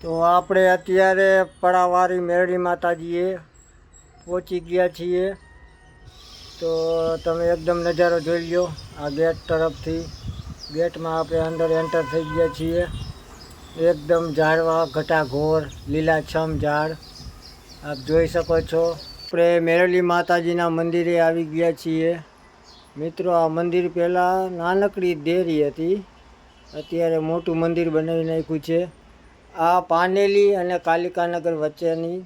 તો આપણે અત્યારે પડાવારી મેરડી માતાજીએ પહોંચી ગયા છીએ. તો તમે એકદમ નજારો જોઈ લો આ ગેટ તરફથી, ગેટમાં આપણે અંદર એન્ટર થઈ ગયા છીએ. એકદમ ઝાડવા, ઘટાઘોર, લીલાછમ ઝાડ. આપ જોઈ શકો છો. આપણે મેરળી માતાજીના મંદિરે આવી ગયા છીએ. મિત્રો, આ મંદિર પહેલાં નાનકડી દેરી હતી. અત્યારે મોટું મંદિર બનાવી નાખ્યું છે. આ પાનેલી અને કાલિકાનગર વચ્ચેની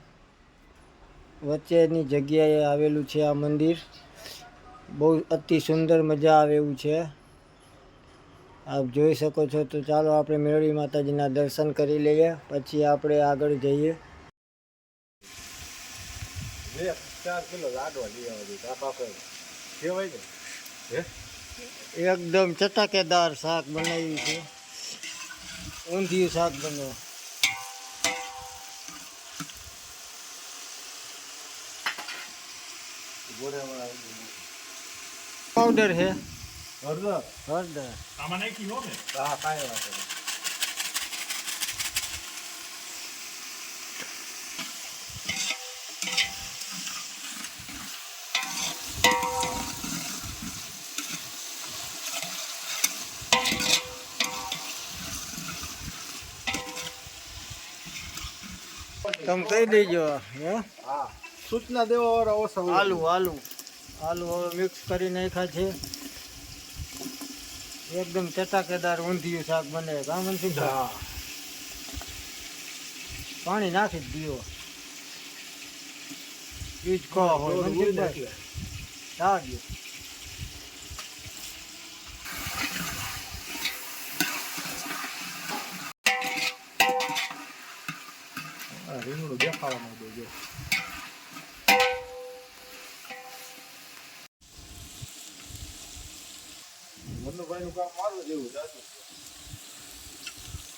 વચ્ચેની જગ્યાએ આવેલું છે આ મંદિર. બહુ અતિ સુંદર મજા આવે એવું છે. આપ જોઈ શકો છો તો ચાલો આપણે મેળવી માતાજીના દર્શન કરી લઈએ પછી આપણે આગળ જઈએ. એકદમ ચટાકેદાર શાક બનાવ્યું છે. ઊંધિયું શાક બને પાવડર છે. હળદર. હળદર. હા કાંઈ વાત તમે કહી દેજો હે? હા. સૂચના દેવા ઓછા હોય. આલુ આલુ આલુ હવે મિક્સ કરી નાખ્યા છે. એકદમ ચટાકેદાર ઊંધિયું શાક બને કા સિંહ પાણી નાખી જ દીવો બીજ ખો હોય દોઢ મનસુખભાઈ. રીંગણું દેજો મનુભાઈ કામ મારું જેવું જાતું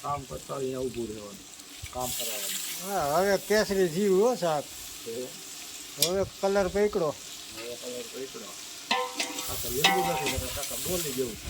કામ કરતા અહીંયા ઊભું રહેવાનું કામ કરાવવાનું હા હવે કેસરી જીવ હો સાહેબ. હવે કલર પકડો. હવે કલર પકડો. આ તો લીંબુ નથી કાકા બોલી જેવું છે.